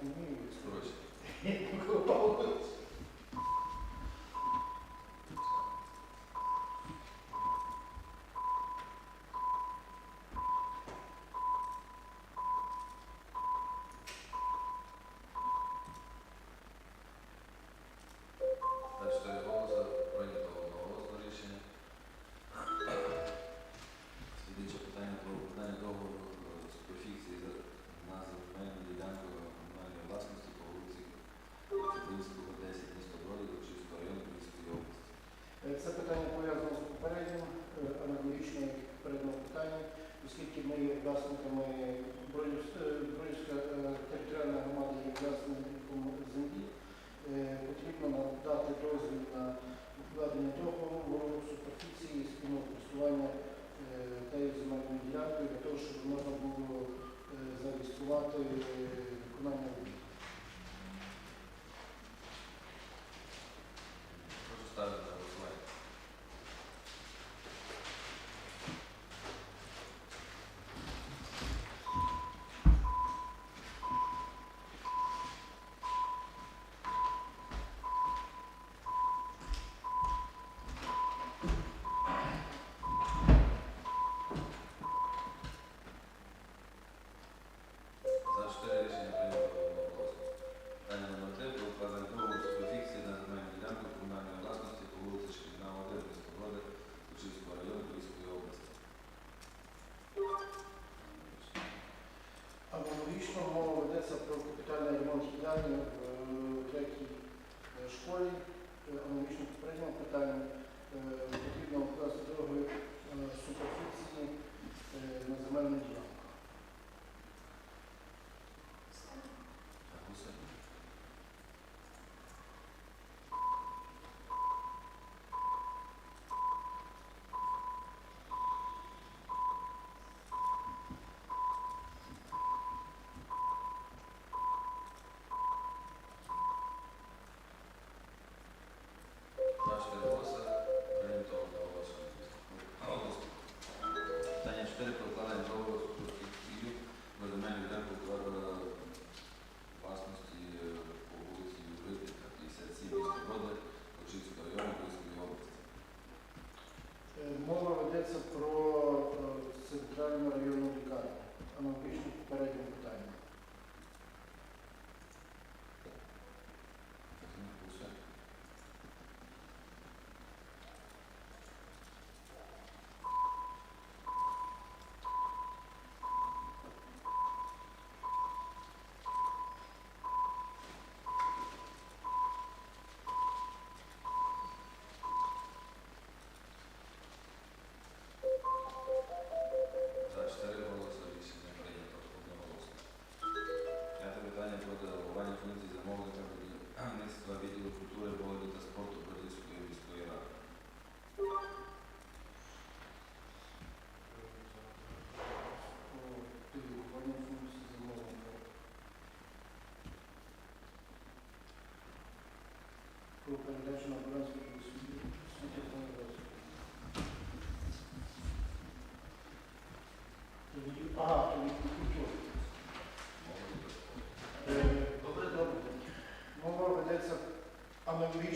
просто так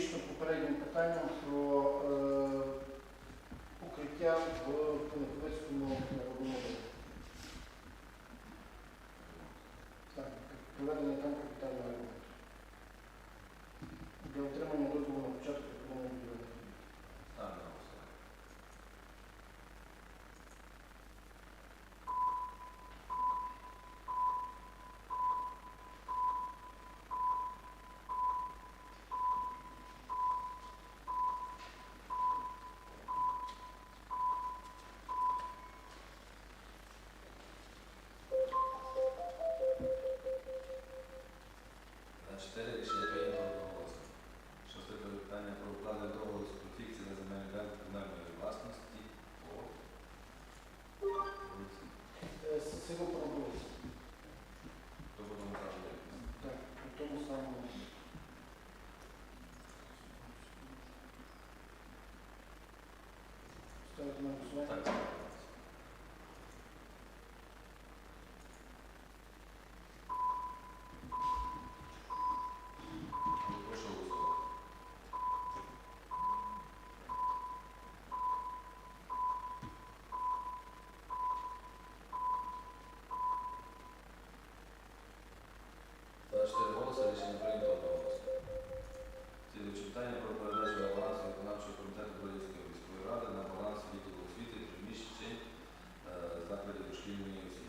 аналогічно попереднім питанням про е, укриття в Пилиповицькому народному Так, проведення там капітального ремонту. Для отримання Питання про передачу балансу виконавчого комітету Боївської міської ради на баланс відділу освіти приміщень е, закладів дошкільної освіти.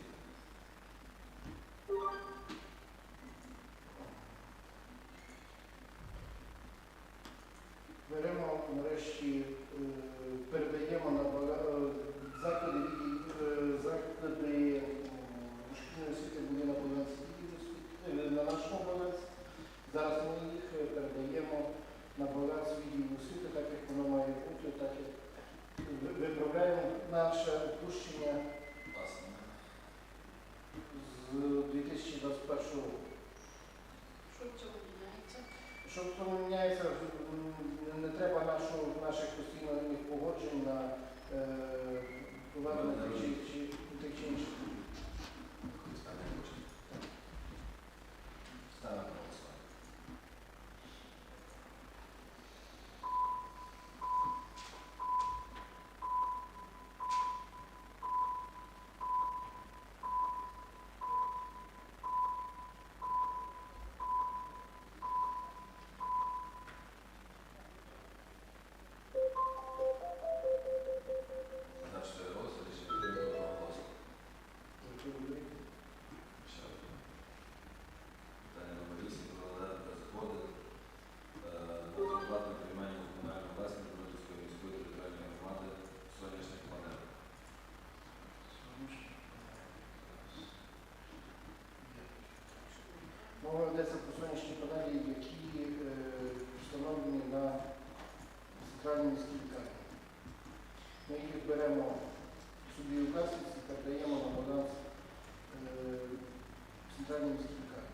Rodzic кілька. Ми їх беремо собі у власність та даємо на баланс е, центральній міській карті.